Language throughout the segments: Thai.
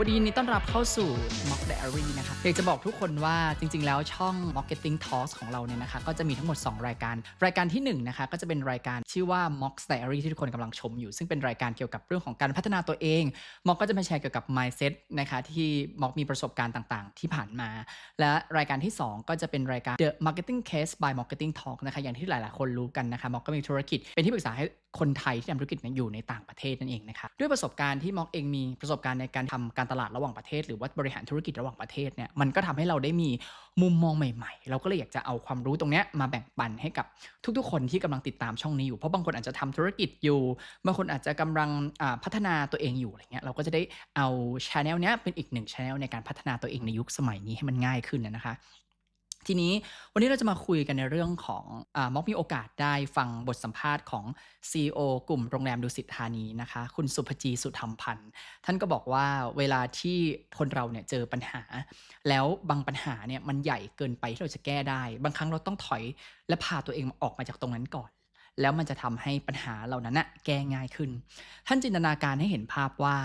วันนี้นดีต้อนรับเข้าสู่ Mock Diary นะคะอยากจะบอกทุกคนว่าจริง ๆ แล้วช่อง Marketing Talks ของเราเนี่ยนะคะก็จะมีทั้งหมด 2 รายการ รายการที่1นะคะก็จะเป็นรายการชื่อว่า Mock Diary ที่ทุกคนกำลังชมอยู่ ซึ่งเป็นรายการเกี่ยวกับเรื่องของการพัฒนาตัวเอง Mock ก็จะมาแชร์เกี่ยวกับ mindset นะคะที่ Mock มีประสบการณ์ต่างๆ ที่ผ่านมา และรายการที่ 2 ก็จะเป็นรายการ The Marketing Case by Marketing Talk นะคะอย่างที่หลายๆ คนรู้กันนะคะ Mock ก็มีธุรกิจเป็นที่ปรึกษาให้คนไทยที่ทำธุรกิจอยู่ในต่างประเทศนั่นเองนะคะด้วยประสบการณ์ที่มอกเองมีประสบการณ์ในการทำการตลาดระหว่างประเทศ หรือว่าบริหารธุรกิจระหว่างประเทศเนี่ยมันก็ทำให้เราได้มีมุมมองใหม่ ๆ เราก็เลยอยากจะเอาความรู้ตรงเนี้ยมาแบ่งปันให้กับทุกๆ คนที่กำลังติดตามช่องนี้อยู่เพราะบางคนอาจจะทำธุรกิจอยู่บางคนอาจจะกำลังพัฒนาตัวเองอยู่อะไรเงี้ยเราก็จะได้เอาชาแนลเนี้ยเป็นอีกหนึ่งชาแนลในการพัฒนาตัวเองในยุคสมัยนี้ให้มันง่ายขึ้นนะคะ ทีนี้วันนี้เราจะมาคุยกันในเรื่องของอามอกมีโอกาสได้ฟังบทสัมภาษณ์ของ CEO กลุ่มโรงแรมดุสิตธานีนะคะ คุณสุภจีสุธรรมพันธ์ ท่านก็บอกว่าเวลาที่คนเราเนี่ยเจอปัญหา แล้วบางปัญหาเนี่ยมันใหญ่เกินไปที่เราจะแก้ได้ บางครั้งเราต้องถอยและพาตัวเองออกมาจากตรงนั้นก่อน แล้วมันจะทำให้ปัญหาเหล่านั้นนะแก้ง่ายขึ้น ท่านจินตนาการให้เห็นภาพว่า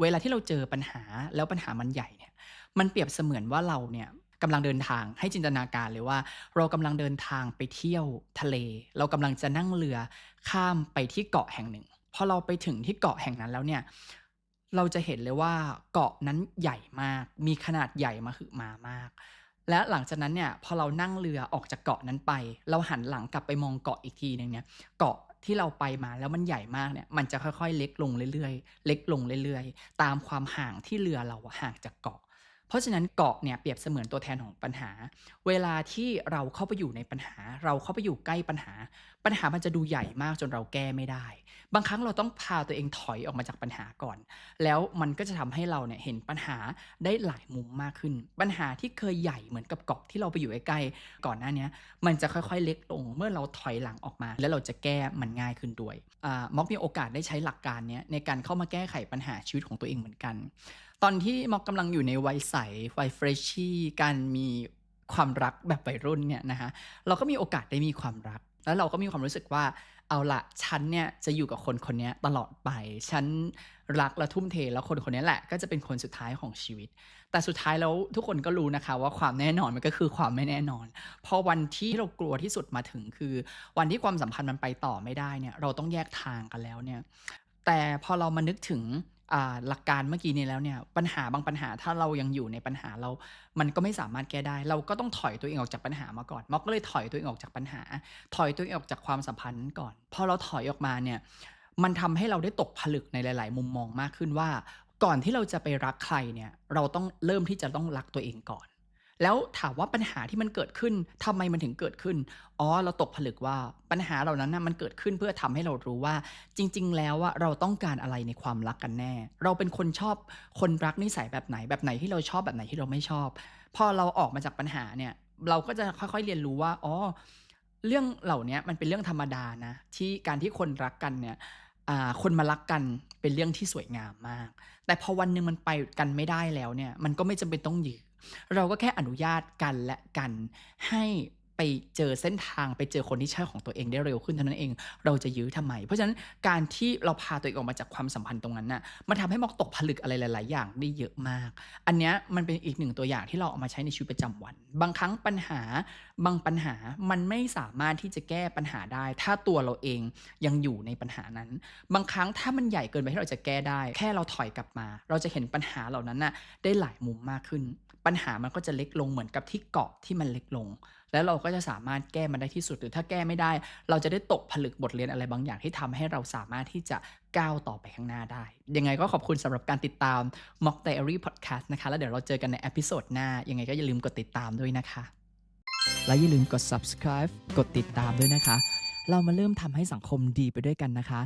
เวลาที่เราเจอปัญหาแล้วปัญหามันใหญ่เนี่ยมันเปรียบเสมือนว่าเราเนี่ย กำลังเดินทางให้จินตนาการเลยว่า เรากำลังเดินทางไปเที่ยวทะเล เรากำลังจะนั่งเรือข้ามไปที่เกาะแห่งหนึ่งพอเราไปถึงที่เกาะแห่งนั้นแล้วเนี่ยเราจะเห็นเลยว่าเกาะนั้นใหญ่มาก มีขนาดใหญ่มาหึมามาก และหลังจากนั้นเนี่ยพอเรานั่งเรือออกจากเกาะนั้นไป เราหันหลังกลับไปมองเกาะอีกทีหนึงเนี่ยเกาะที่เราไปมาแล้วมันใหญ่มากเนี่ยมันจะค่อยๆ เล็กลงเรื่อยๆ เล็กลงเรื่อยๆ ตามความห่างที่เรือเราห่างจากเกาะ เพราะฉะนั้นเกาะเนี่ยเปรียบเสมือนตัวแทนของปัญหา เวลาที่เราเข้าไปอยู่ในปัญหา เราเข้าไปอยู่ใกล้ปัญหา ปัญหามันจะดูใหญ่มากจนเราแก้ไม่ได้ บางครั้งเราต้องพาตัวเองถอยออกมาจากปัญหาก่อน แล้วมันก็จะทำให้เราเนี่ยเห็นปัญหาได้หลายมุมมากขึ้น ปัญหาที่เคยใหญ่เหมือนกับเกาะที่เราไปอยู่ใกล้ๆก่อนหน้านี้มันจะค่อยๆเล็กลง เมื่อเราถอยหลังออกมา แล้วเราจะแก้มันง่ายขึ้นด้วยอ่ามอกมีโอกาสได้ใช้หลักการนี้ในการเข้ามาแก้ไขปัญหาชีวิตของตัวเองเหมือนกัน ตอนที่มอกกำลังอยู่ในวัยใสวัยเฟรชชี่การมีความรักแบบวัยรุ่นเนี่ยนะคะเราก็มีโอกาสได้มีความรัก แล้วเราก็มีความรู้สึกว่าเอาละฉันเนี่ยจะอยู่กับคนคนนี้ตลอดไป ฉันรักและทุ่มเทแล้วคนคนนี้แหละ ก็จะเป็นคนสุดท้ายของชีวิต แต่สุดท้ายแล้วทุกคนก็รู้นะคะ ว่าความแน่นอนมันก็คือความไม่แน่นอน พอวันที่เรากลัวที่สุดมาถึงคือ วันที่ความสัมพันธ์มันไปต่อไม่ได้เนี่ยเราต้องแยกทางกันแล้วเนี่ยแต่พอเรามานึกถึง หลักการเมื่อกี้นี้แล้วเนี่ยปัญหาบางปัญหาถ้าเรายังอยู่ในปัญหาเรา มันก็ไม่สามารถแก้ได้ เราก็ต้องถอยตัวเองออกจากปัญหามาก่อนมอกก็เลยถอยตัวเองออกจากปัญหา ถอยตัวเองออกจากความสัมพันธ์นั้นก่อนพอเราถอยออกมาเนี่ยมันทำให้เราได้ตกผลึกในหลาย ๆ มุมมองมากขึ้นว่า ก่อนที่เราจะไปรักใครเนี่ยเราต้องเริ่มที่จะต้องรักตัวเองก่อน แล้วถามว่าปัญหาที่มันเกิดขึ้นทำไมมันถึงเกิดขึ้น อ๋อ เราตกผลึกว่าปัญหาเหล่านั้นนะมันเกิดขึ้นเพื่อทำให้เรารู้ว่า จริง ๆ แล้วว่าเราต้องการอะไรในความรักกันแน่ เราเป็นคนชอบคนรักนิสัยแบบไหนแบบไหนที่เราชอบแบบไหนที่เราไม่ชอบ พอเราออกมาจากปัญหาเนี่ย เราก็จะค่อยๆเรียนรู้ว่า อ๋อ เรื่องเหล่านี้มันเป็นเรื่องธรรมดานะ ที่การที่คนรักกันเนี่ยคนมารักกันเป็นเรื่องที่สวยงามมาก แต่พอวันหนึ่งมันไปกันไม่ได้แล้วเนี่ย มันก็ไม่จำเป็นต้องยื้อ เราก็แค่อนุญาตกันและกันให้ไปเจอเส้นทางไปเจอคนที่ใช่ของตัวเองได้เร็วขึ้นเท่านั้นเอง เราจะยื้อทำไม เพราะฉะนั้นการที่เราพาตัวเองออกมาจากความสัมพันธ์ตรงนั้นน่ะมันทำให้มอกตกผลึกอะไรหลาย ๆ อย่างได้เยอะมาก อันเนี้ยมันเป็นอีกหนึ่งตัวอย่างที่เราเอามาใช้ในชีวิตประจำวัน บางครั้งปัญหาบางปัญหามันไม่สามารถที่จะแก้ปัญหาได้ ถ้าตัวเราเองยังอยู่ในปัญหานั้น บางครั้งถ้ามันใหญ่เกินไปที่เราจะแก้ได้ แค่เราถอยกลับมา เราจะเห็นปัญหาเหล่านั้นน่ะได้หลายมุมมากขึ้น ปัญหามันก็จะเล็กลงเหมือนกับที่เกาะที่มันเล็กลง แล้วเราก็จะสามารถแก้มันได้ที่สุด หรือถ้าแก้ไม่ได้ เราจะได้ตกผลึกบทเรียนอะไรบางอย่างที่ทำให้เราสามารถที่จะก้าวต่อไปข้างหน้าได้ ยังไงก็ขอบคุณสำหรับการติดตาม Mock Diary Podcast นะคะ แล้วเดี๋ยวเราเจอกันในเอพิโซดหน้า ยังไงก็อย่าลืมกดติดตามด้วยนะคะ และอย่าลืมกด subscribe กดติดตามด้วยนะคะ เรามาเริ่มทำให้สังคมดีไปด้วยกันนะคะ